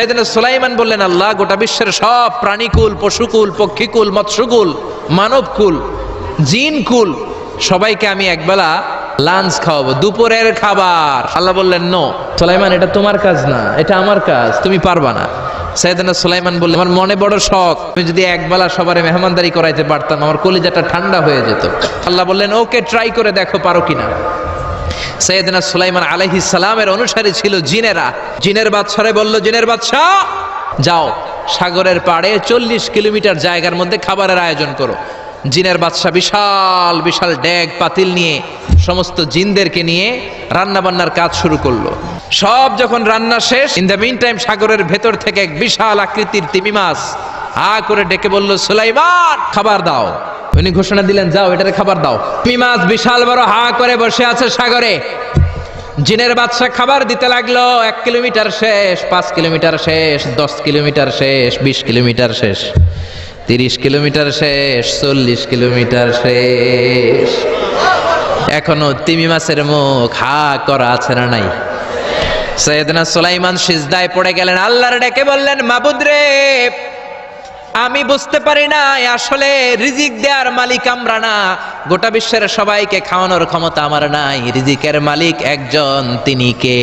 সাইদিনা সুলাইমান বললেন, আল্লাহ, গোটা বিশ্বের সব প্রাণীকুল, পশুকুল, পক্ষীকুল, মৎস্যকুল, মানবকুল, জিনকুল, সবাইকে আমি একবেলা লাঞ্চ খাওয়াবো। দুপুরের খাবার। আল্লাহ বললেন, নো, সুলাইমান, এটা তোমার কাজ না, এটা আমার কাজ, তুমি পারবা না। সাইদানা সুলাইমান বললেন, আমার মনে বড় শখ, আমি যদি একবেলা সবারে মেহমানদারি করাইতে পারতাম, আমার কলিজাটা ঠান্ডা হয়ে যেত। আল্লাহ বললেন, ওকে ট্রাই করে দেখো, পারো কিনা? সৈয়দনা সুলাইমান আলাইহিস সালামের অনুসারী ছিল জিনেরা। জিনের বাদশারে বলল, জিনের বাদশাহ, যাও, সাগরের পাড়ে চল্লিশ কিলোমিটার জায়গার মধ্যে খাবারের আয়োজন করো। জিনের বাদশাহ বিশাল বিশাল ড্যাগ পাতিল নিয়ে সমস্ত জিনদেরকে নিয়ে রান্না বান্নার কাজ শুরু করল। সব যখন রান্না শেষ ইন দ্য মিন টাইম সাগরের ভেতর থেকে এক বিশাল আকৃতির তিমি মাছ, হা করে ডেকে বলল, সুলাইমান, খাবার দাও। উনি ঘোষণা দিলেন, যাও, এটারে খাবার দাও। তিমি মাছ বিশাল বড় হা করে বসে আছে সাগরে। জিনের বাদশা খাবার দিতে লাগল, এক কিলোমিটার শেষ, পাঁচ কিলোমিটার শেষ, দশ কিলোমিটার শেষ, বিশ কিলোমিটার শেষ, তিরিশ কিলোমিটার শেষ, চল্লিশ কিলোমিটার শেষ। এখনও তিমি মাছের মুখ হা করা আছে না নাই? সৈয়দনা সুলাইমান সিজদায় পড়ে গেলেন, আল্লাহর ডেকে বললেন, মাবুদ রে আমি বুঝতে পারি না আসলে রিজিক দেওয়ার মালিক আমরা না। গোটা বিশ্বের সবাইকে খাওয়ানোর ক্ষমতা আমার নাই, রিজিকের মালিক একজন তিনি কে?